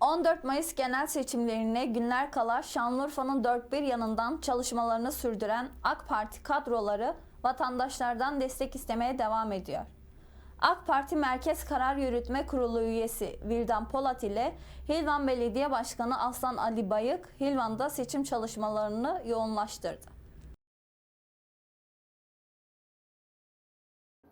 14 Mayıs genel seçimlerine günler kala Şanlıurfa'nın dört bir yanından çalışmalarını sürdüren AK Parti kadroları vatandaşlardan destek istemeye devam ediyor. AK Parti Merkez Karar Yürütme Kurulu üyesi Vildan Polat ile Hilvan Belediye Başkanı Aslan Ali Bayık, Hilvan'da seçim çalışmalarını yoğunlaştırdı.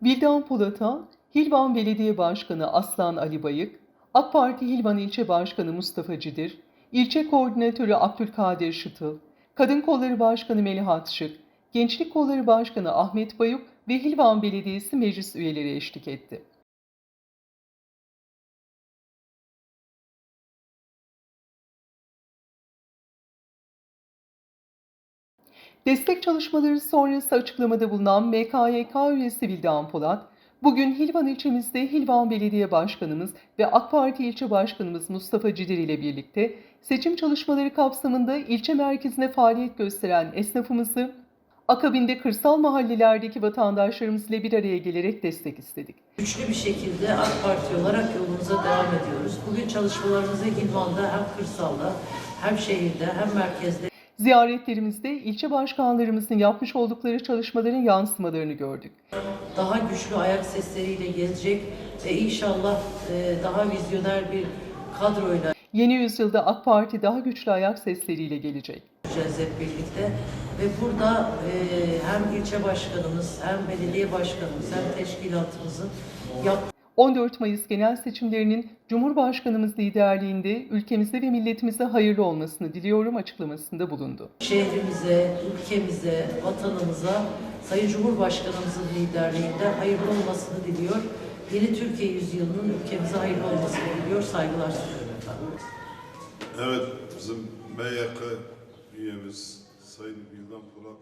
Vildan Polat'a, Hilvan Belediye Başkanı Aslan Ali Bayık, AK Parti Hilvan İlçe Başkanı Mustafa Cidir, İlçe Koordinatörü Abdülkadir Şıtıl, Kadın Kolları Başkanı Melihat Şık, Gençlik Kolları Başkanı Ahmet Bayuk ve Hilvan Belediyesi meclis üyeleri eşlik etti. Destek çalışmaları sonrası açıklamada bulunan MKYK üyesi Vildan Polat, bugün Hilvan ilçemizde Hilvan Belediye Başkanımız ve AK Parti ilçe başkanımız Mustafa Cidir ile birlikte seçim çalışmaları kapsamında ilçe merkezine faaliyet gösteren esnafımızı, akabinde kırsal mahallelerdeki vatandaşlarımızla bir araya gelerek destek istedik. Güçlü bir şekilde AK Parti olarak yolumuza devam ediyoruz. Bugün çalışmalarımızı Hilvan'da hem kırsalda hem şehirde hem merkezde Ziyaretlerimizde ilçe başkanlarımızın yapmış oldukları çalışmaların yansımalarını gördük. Daha güçlü ayak sesleriyle gezecek ve inşallah e, daha vizyoner bir kadroyla Yeni yüzyılda AK Parti daha güçlü ayak sesleriyle gelecek. yürüyeceğiz hep birlikte. Ve burada e, hem ilçe başkanımız hem belediye başkanımız hem teşkilatımızın yaptığı 14 Mayıs genel seçimlerinin Cumhurbaşkanımız liderliğinde ülkemize ve milletimize hayırlı olmasını diliyorum açıklamasında bulundu. şehrimize, ülkemize, vatanımıza Sayın Cumhurbaşkanımızın liderliğinde hayırlı olmasını diliyor. Yeni Türkiye yüzyılının ülkemize hayırlı olmasını diliyor. Saygılar sunuyorum efendim. Evet, bizim MYK üyemiz Sayın Bildan Polat.